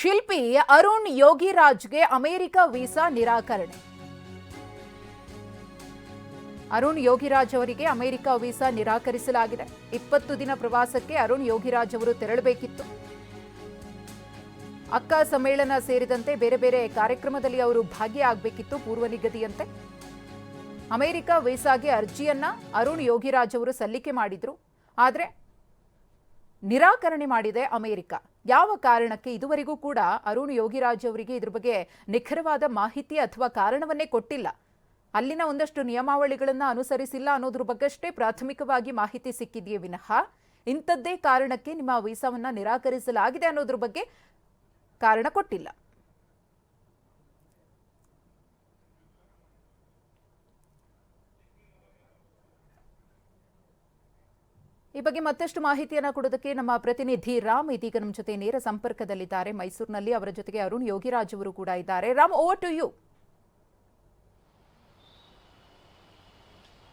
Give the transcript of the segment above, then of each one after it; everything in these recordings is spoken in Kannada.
ಶಿಲ್ಪಿ ಅರುಣ್ ಯೋಗಿರಾಜ್ಗೆ ಅಮೆರಿಕ ವೀಸಾ ನಿರಾಕರಣೆ. ಅರುಣ್ ಯೋಗಿರಾಜ್ ಅವರಿಗೆ ಅಮೆರಿಕ ವೀಸಾ ನಿರಾಕರಿಸಲಾಗಿದೆ. ಇಪ್ಪತ್ತು ದಿನ ಪ್ರವಾಸಕ್ಕೆ ಅರುಣ್ ಯೋಗಿರಾಜ್ ಅವರು ತೆರಳಬೇಕಿತ್ತು. ಅಕ್ಕ ಸಮ್ಮೇಳನ ಸೇರಿದಂತೆ ಬೇರೆ ಬೇರೆ ಕಾರ್ಯಕ್ರಮದಲ್ಲಿ ಅವರು ಭಾಗಿಯಾಗಬೇಕಿತ್ತು ಪೂರ್ವ ನಿಗದಿಯಂತೆ. ಅಮೆರಿಕ ವೀಸಾಗೆ ಅರ್ಜಿಯನ್ನ ಅರುಣ್ ಯೋಗಿರಾಜ್ ಅವರು ಸಲ್ಲಿಕೆ ಮಾಡಿದ್ರು. ಆದರೆ ನಿರಾಕರಣೆ ಮಾಡಿದೆ ಅಮೆರಿಕ. ಯಾವ ಕಾರಣಕ್ಕೆ ಇದುವರೆಗೂ ಕೂಡ ಅರುಣ್ ಯೋಗಿರಾಜ್ ಅವರಿಗೆ ಇದ್ರ ಬಗ್ಗೆ ನಿಖರವಾದ ಮಾಹಿತಿ ಅಥವಾ ಕಾರಣವನ್ನೇ ಕೊಟ್ಟಿಲ್ಲ. ಅಲ್ಲಿನ ಒಂದಷ್ಟು ನಿಯಮಾವಳಿಗಳನ್ನು ಅನುಸರಿಸಿಲ್ಲ ಅನ್ನೋದ್ರ ಬಗ್ಗೆಷ್ಟೇ ಪ್ರಾಥಮಿಕವಾಗಿ ಮಾಹಿತಿ ಸಿಕ್ಕಿದೆಯೇ ವಿನಃ ಇಂಥದ್ದೇ ಕಾರಣಕ್ಕೆ ನಿಮ್ಮ ವೀಸಾವನ್ನ ನಿರಾಕರಿಸಲಾಗಿದೆ ಅನ್ನೋದ್ರ ಬಗ್ಗೆ ಕಾರಣ ಕೊಟ್ಟಿಲ್ಲ. ಈ ಬಗ್ಗೆ ಮತ್ತಷ್ಟು ಮಾಹಿತಿಯನ್ನು ಕೊಡೋದಕ್ಕೆ ನಮ್ಮ ಪ್ರತಿನಿಧಿ ರಾಮ್ ಇದೀಗ ನಮ್ಮ ಜೊತೆ ನೇರ ಸಂಪರ್ಕದಲ್ಲಿದ್ದಾರೆ. ಮೈಸೂರಿನಲ್ಲಿ ಅವರ ಜೊತೆಗೆ ಅರುಣ್ ಯೋಗಿರಾಜ್ ಅವರು ಕೂಡ ಇದ್ದಾರೆ. ರಾಮ್ ಓವರ್ ಟು ಯು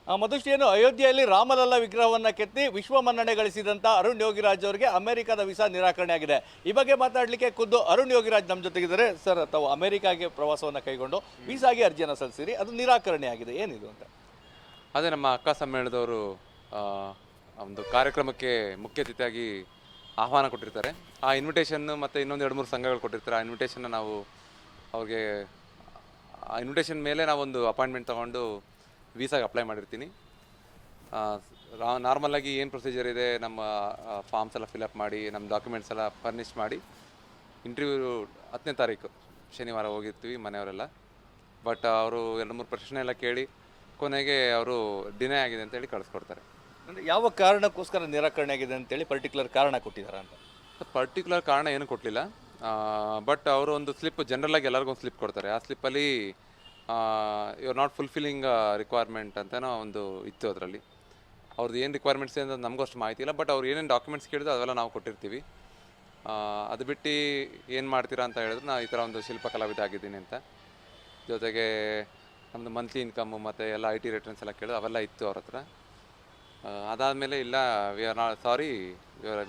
ಆ ಏನು? ಅಯೋಧ್ಯೆಯಲ್ಲಿ ರಾಮಲಲ್ಲ ವಿಗ್ರಹವನ್ನು ಕೆತ್ತಿ ವಿಶ್ವ ಮನ್ನಣೆ ಗಳಿಸಿದಂಥ ಅರುಣ್ ಯೋಗಿರಾಜ್ ಅವರಿಗೆ ಅಮೆರಿಕದ ವೀಸಾ ನಿರಾಕರಣೆ ಆಗಿದೆ. ಈ ಬಗ್ಗೆ ಮಾತಾಡಲಿಕ್ಕೆ ಖುದ್ದು ಅರುಣ್ ಯೋಗಿರಾಜ್ ನಮ್ಮ ಜೊತೆಗಿದ್ದಾರೆ. ಸರ್ ತಾವು ಅಮೆರಿಕಾಗೆ ಪ್ರವಾಸವನ್ನು ಕೈಗೊಂಡು ವೀಸಾಗೆ ಅರ್ಜಿಯನ್ನು ಸಲ್ಲಿಸಿರಿ. ಅದು ನಿರಾಕರಣೆ ಆಗಿದೆ. ಏನಿದು ಅಂತ? ಅದೇ ನಮ್ಮ ಅಕ್ಕ ಸಮ್ಮೇಳನದವರು ಆ, ಒಂದು ಕಾರ್ಯಕ್ರಮಕ್ಕೆ ಮುಖ್ಯ ಅತಿಥಿಯಾಗಿ ಆಹ್ವಾನ ಕೊಟ್ಟಿರ್ತಾರೆ. ಆ ಇನ್ವಿಟೇಷನ್ ಮತ್ತು ಇನ್ನೊಂದು ಎರಡು ಮೂರು ಸಂಘಗಳು ಕೊಟ್ಟಿರ್ತಾರೆ. ಆ ಇನ್ವಿಟೇಷನ್ನ ನಾವು ಅವ್ರಿಗೆ, ಆ ಇನ್ವಿಟೇಷನ್ ಮೇಲೆ ನಾವೊಂದು ಅಪಾಯಿಂಟ್ಮೆಂಟ್ ತೊಗೊಂಡು ವೀಸಾಗೆ ಅಪ್ಲೈ ಮಾಡಿರ್ತೀನಿ. ನಾರ್ಮಲಾಗಿ ಏನು ಪ್ರೊಸೀಜರ್ ಇದೆ, ನಮ್ಮ ಫಾರ್ಮ್ಸ್ ಎಲ್ಲ ಫಿಲಪ್ ಮಾಡಿ ನಮ್ಮ ಡಾಕ್ಯುಮೆಂಟ್ಸ್ ಎಲ್ಲ ಫರ್ನಿಷ್ ಮಾಡಿ ಇಂಟರ್ವ್ಯೂ ಹತ್ತನೇ ತಾರೀಕು, ಶನಿವಾರ ಹೋಗಿರ್ತೀವಿ ಮನೆಯವರೆಲ್ಲ. ಬಟ್ ಅವರು ಎರಡು ಮೂರು ಪ್ರಶ್ನೆ ಎಲ್ಲ ಕೇಳಿ, ಕೊನೆಗೆ ಅವರು ಡಿನೇ ಆಗಿದೆ ಅಂತೇಳಿ ಕಳಿಸ್ಕೊಡ್ತಾರೆ. ಯಾವ ಕಾರಣಕ್ಕೋಸ್ಕರ ನಿರಾಕರಣೆ ಆಗಿದೆ ಅಂತೇಳಿ ಪರ್ಟಿಕ್ಯುಲರ್ ಕಾರಣ ಕೊಟ್ಟಿದ್ದಾರೆ ಅಂತ? ಪರ್ಟಿಕ್ಯುಲರ್ ಕಾರಣ ಏನು ಕೊಡಲಿಲ್ಲ. ಬಟ್ ಅವರು ಒಂದು ಸ್ಲಿಪ್ ಜನರಲಾಗಿ ಎಲ್ಲರಿಗೂ ಒಂದು ಸ್ಲಿಪ್ ಕೊಡ್ತಾರೆ. ಆ ಸ್ಲಿಪ್ಪಲ್ಲಿ you are not fulfilling requirement ಅಂತನೋ ಒಂದು ಇತ್ತು ಅದರಲ್ಲಿ. ಅವ್ರದ್ದು ಏನು ರಿಕ್ವೈರ್ಮೆಂಟ್ಸ್ ಅಂತ ನಮಗೂ ಅಷ್ಟು ಮಾಹಿತಿ ಇಲ್ಲ ಬಟ್ ಅವ್ರು ಏನೇನು ಡಾಕ್ಯುಮೆಂಟ್ಸ್ ಕೇಳಿದ್ರು ಅದೆಲ್ಲ ನಾವು ಕೊಟ್ಟಿರ್ತೀವಿ. ಅದು ಬಿಟ್ಟು ಏನು ಮಾಡ್ತೀರಾ ಅಂತ ಹೇಳಿದ್ರೆ ನಾನು ಈ ಥರ ಒಂದು ಶಿಲ್ಪ ಕಲಾವಿದ ಆಗಿದ್ದೀನಿ ಅಂತ. ಜೊತೆಗೆ ನಮ್ಮದು ಮಂತ್ಲಿ ಇನ್ಕಮ್ಮು ಮತ್ತು ಎಲ್ಲ ಐ ಟಿ ರಿಟರ್ನ್ಸ್ ಎಲ್ಲ ಕೇಳಿದ್ರು, ಅವೆಲ್ಲ ಇತ್ತು ಅವ್ರ ಹತ್ರ. ಅದಾದಮೇಲೆ ಇಲ್ಲ we are not sorry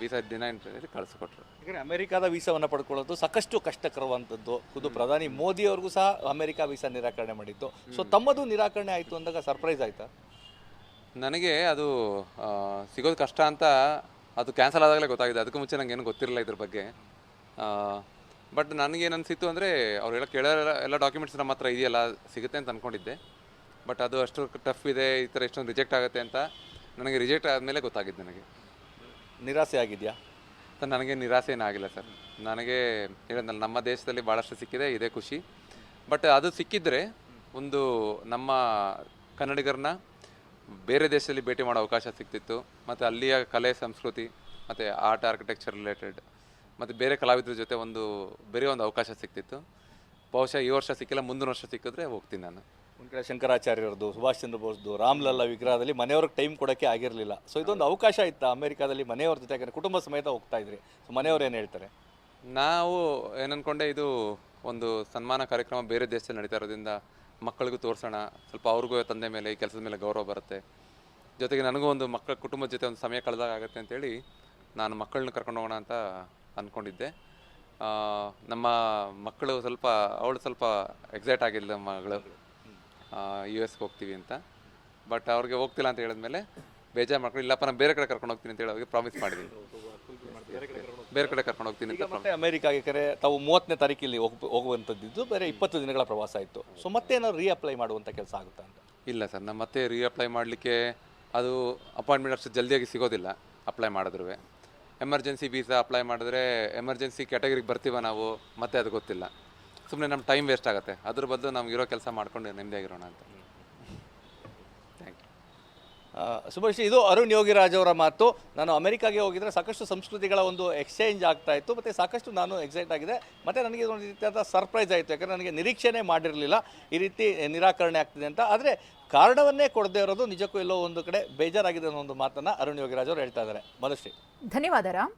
visa ದಿನ ಅಂತ ಹೇಳಿ ಕಳಿಸ್ಕೊಟ್ರು. ಯಾಕಂದರೆ ಅಮೆರಿಕಾದ ವೀಸಾವನ್ನು ಪಡ್ಕೊಳ್ಳೋದು ಸಾಕಷ್ಟು ಕಷ್ಟಕರವಂಥದ್ದು ಖುದ್ದು ಪ್ರಧಾನಿ ಮೋದಿ ಅವ್ರಿಗೂ ಸಹ ಅಮೆರಿಕ ವೀಸಾ ನಿರಾಕರಣೆ ಮಾಡಿತ್ತು ಸೊ ತಮ್ಮದು ನಿರಾಕರಣೆ ಆಯಿತು ಅಂದಾಗ ಸರ್ಪ್ರೈಸ್ ಆಯಿತಾ? ನನಗೆ ಅದು ಆ, ಸಿಗೋದು ಕಷ್ಟ ಅಂತ ಅದು ಕ್ಯಾನ್ಸಲ್ ಆದಾಗಲೇ ಗೊತ್ತಾಗಿದೆ. ಅದಕ್ಕೂ ಮುಂಚೆ ನಂಗೆ ಏನು ಗೊತ್ತಿರಲಿಲ್ಲ ಇದ್ರ ಬಗ್ಗೆ. ಬಟ್ ನನಗೇನು ಅನಿಸಿತ್ತು ಅಂದರೆ ಅವ್ರು ಹೇಳಕ್ಕೆ ಕೇಳೋ ಎಲ್ಲ ಡಾಕ್ಯುಮೆಂಟ್ಸ್ ನಮ್ಮ ಹತ್ರ ಇದೆಯಲ್ಲ ಸಿಗುತ್ತೆ ಅಂತ ಅಂದ್ಕೊಂಡಿದ್ದೆ ಬಟ್ ಅದು ಅಷ್ಟು ಟಫ್ ಇದೆ ಈ ಥರ ಎಷ್ಟೊಂದು ರಿಜೆಕ್ಟ್ ಆಗುತ್ತೆ ಅಂತ ನನಗೆ ರಿಜೆಕ್ಟ್ ಆದಮೇಲೆ ಗೊತ್ತಾಗಿದ್ದು ನನಗೆ. ನಿರಾಸೆ ಆಗಿದೆಯಾ? ಸರ್ ನನಗೆ ನಿರಾಸೆ ಏನಾಗಿಲ್ಲ ಸರ್. ನನಗೆ ಹೇಳಿದ್ನಲ್ಲ ನಮ್ಮ ದೇಶದಲ್ಲಿ ಭಾಳಷ್ಟು ಸಿಕ್ಕಿದೆ ಇದೇ ಖುಷಿ. ಬಟ್ ಅದು ಸಿಕ್ಕಿದ್ರೆ ಒಂದು ನಮ್ಮ ಕನ್ನಡಿಗರನ್ನ ಬೇರೆ ದೇಶದಲ್ಲಿ ಭೇಟಿ ಮಾಡೋ ಅವಕಾಶ ಸಿಗ್ತಿತ್ತು ಮತ್ತು ಅಲ್ಲಿಯ ಕಲೆ ಸಂಸ್ಕೃತಿ ಮತ್ತು ಆರ್ಟ್ ಆರ್ಕಿಟೆಕ್ಚರ್ ರಿಲೇಟೆಡ್ ಮತ್ತು ಬೇರೆ ಕಲಾವಿದರ ಜೊತೆ ಒಂದು ಬೇರೆ ಒಂದು ಅವಕಾಶ ಸಿಗ್ತಿತ್ತು ಬಹುಶಃ ಈ ವರ್ಷ ಸಿಕ್ಕಿಲ್ಲ ಮುಂದಿನ ವರ್ಷ ಸಿಕ್ಕಿದ್ರೆ ಹೋಗ್ತೀನಿ ನಾನು. ಒಂದು ಕಡೆ ಶಂಕರಾಚಾರ್ಯರದು ಸುಭಾಷ್ ಚಂದ್ರ ಬೋಸ್ದು ರಾಮ್ಲಲ್ಲ ವಿಗ್ರಹದಲ್ಲಿ ಮನೆಯವ್ರಿಗೆ ಟೈಮ್ ಕೊಡೋಕ್ಕೆ ಆಗಿರಲಿಲ್ಲ. ಸೊ ಇದೊಂದು ಅವಕಾಶ ಇತ್ತು ಅಮೆರಿಕಾದಲ್ಲಿ ಮನೆಯವ್ರ ಜೊತೆ? ಯಾಕಂದರೆ ಕುಟುಂಬ ಸಮೇತ ಹೋಗ್ತಾ ಇದ್ರಿ. ಸೊ ಮನೆಯವ್ರು ಏನು ಹೇಳ್ತಾರೆ? ನಾವು ಏನನ್ಕೊಂಡೆ ಇದು ಒಂದು ಸನ್ಮಾನ ಕಾರ್ಯಕ್ರಮ ಬೇರೆ ದೇಶದಲ್ಲಿ ನಡೀತಾ ಇರೋದ್ರಿಂದ ಮಕ್ಕಳಿಗೂ ತೋರಿಸೋಣ. ಸ್ವಲ್ಪ ಅವ್ರಿಗೂ ತಂದೆ ಮೇಲೆ ಈ ಕೆಲಸದ ಮೇಲೆ ಗೌರವ ಬರುತ್ತೆ. ಜೊತೆಗೆ ನನಗೂ ಒಂದು ಮಕ್ಕಳ ಕುಟುಂಬದ ಜೊತೆ ಒಂದು ಸಮಯ ಕಳೆದಾಗ ಆಗುತ್ತೆ ಅಂತೇಳಿ ನಾನು ಮಕ್ಕಳನ್ನ ಕರ್ಕೊಂಡು ಹೋಗೋಣ ಅಂತ ಅಂದ್ಕೊಂಡಿದ್ದೆ ನಮ್ಮ ಮಕ್ಕಳು ಸ್ವಲ್ಪ ಅವಳು ಸ್ವಲ್ಪ ಎಕ್ಸೈಟ್ ಆಗಿಲ್ಲ ಮಗಳು. ಯು ಎಸ್ಗೆ ಹೋಗ್ತೀವಿ ಅಂತ. ಬಟ್ ಅವ್ರಿಗೆ ಹೋಗ್ತಿಲ್ಲ ಅಂತ ಹೇಳಿದ್ಮೇಲೆ ಬೇಜಾರು ಮಾಡ್ಕೊಂಡು ಇಲ್ಲಪ್ಪ ನಾನು ಬೇರೆ ಕಡೆ ಕರ್ಕೊಂಡು ಹೋಗ್ತೀನಿ ಅಂತ ಹೇಳಿ ಅವ್ರಿಗೆ ಪ್ರಾಮಿಸ್ ಮಾಡಿದ್ವಿ ಬೇರೆ ಕಡೆ ಕರ್ಕೊಂಡು ಹೋಗ್ತೀನಿ ಅಂತ ಮತ್ತೆ ಅಮೆರಿಕಾಗೆ ಕರೆ ತಾವು ಮೂವತ್ತನೇ ತಾರೀಕಿಲ್ಲಿ ಹೋಗ್ ಹೋಗುವಂಥದ್ದು ಬೇರೆ ಇಪ್ಪತ್ತು ದಿನಗಳ ಪ್ರವಾಸ ಇತ್ತು ಸೊ ಮತ್ತೆ ಏನಾದ್ರು ರೀಅಪ್ಲೈ ಮಾಡುವಂಥ ಕೆಲಸ ಆಗುತ್ತಾ ಅಂತ? ಇಲ್ಲ ಸರ್ ನಾನು ಮತ್ತೆ ರೀಅಪ್ಲೈ ಮಾಡಲಿಕ್ಕೆ ಅದು ಅಪಾಯಿಂಟ್ಮೆಂಟ್ ಅಷ್ಟು ಜಲ್ದಿಯಾಗಿ ಸಿಗೋದಿಲ್ಲ ಅಪ್ಲೈ ಮಾಡಿದ್ರೂ ಎಮರ್ಜೆನ್ಸಿ ವೀಸಾ ಅಪ್ಲೈ ಮಾಡಿದ್ರೆ ಎಮರ್ಜೆನ್ಸಿ ಕ್ಯಾಟಗರಿಗೆ ಬರ್ತೀವ ನಾವು ಮತ್ತೆ ಅದು ಗೊತ್ತಿಲ್ಲ. ಸುಮ್ಮನೆ ನಮ್ಮ ಟೈಮ್ ವೇಸ್ಟ್ ಆಗುತ್ತೆ. ಅದ್ರ ಬದಲು ನಾವು ಇರೋ ಕೆಲಸ ಮಾಡ್ಕೊಂಡು ನೆಮ್ಮದಿಯಾಗಿರೋಣ ಅಂತ. ಥ್ಯಾಂಕ್ ಯು ಸುಭಾಷ್ ಇದು ಅರುಣ್ ಯೋಗಿರಾಜ್ ಅವರ ಮಾತು. ನಾನು ಅಮೆರಿಕಾಗೆ ಹೋಗಿದ್ರೆ ಸಾಕಷ್ಟು ಸಂಸ್ಕೃತಿಗಳ ಒಂದು ಎಕ್ಸ್ಚೇಂಜ್ ಆಗ್ತಾ ಇತ್ತು. ಮತ್ತು ಸಾಕಷ್ಟು ನಾನು ಎಕ್ಸೈಟ್ ಆಗಿದೆ. ಮತ್ತು ನನಗೆ ಒಂದು ರೀತಿಯಾದ ಸರ್ಪ್ರೈಸ್ ಆಯಿತು. ಯಾಕಂದರೆ ನನಗೆ ನಿರೀಕ್ಷೆನೇ ಮಾಡಿರಲಿಲ್ಲ. ಈ ರೀತಿ ನಿರಾಕರಣೆ ಆಗ್ತಿದೆ ಅಂತ. ಆದರೆ ಕಾರಣವನ್ನೇ ಕೊಡದೇ ಇರೋದು ನಿಜಕ್ಕೂ ಎಲ್ಲೋ ಒಂದು ಕಡೆ ಬೇಜಾರಾಗಿದೆ ಅನ್ನೋ ಒಂದು ಮಾತನ್ನು ಅರುಣ್ ಯೋಗಿರಾಜ್ ಅವರು ಹೇಳ್ತಾ ಇದ್ದಾರೆ. ಮಧುಶ್ರೀ ಧನ್ಯವಾದ ರಾಮ್.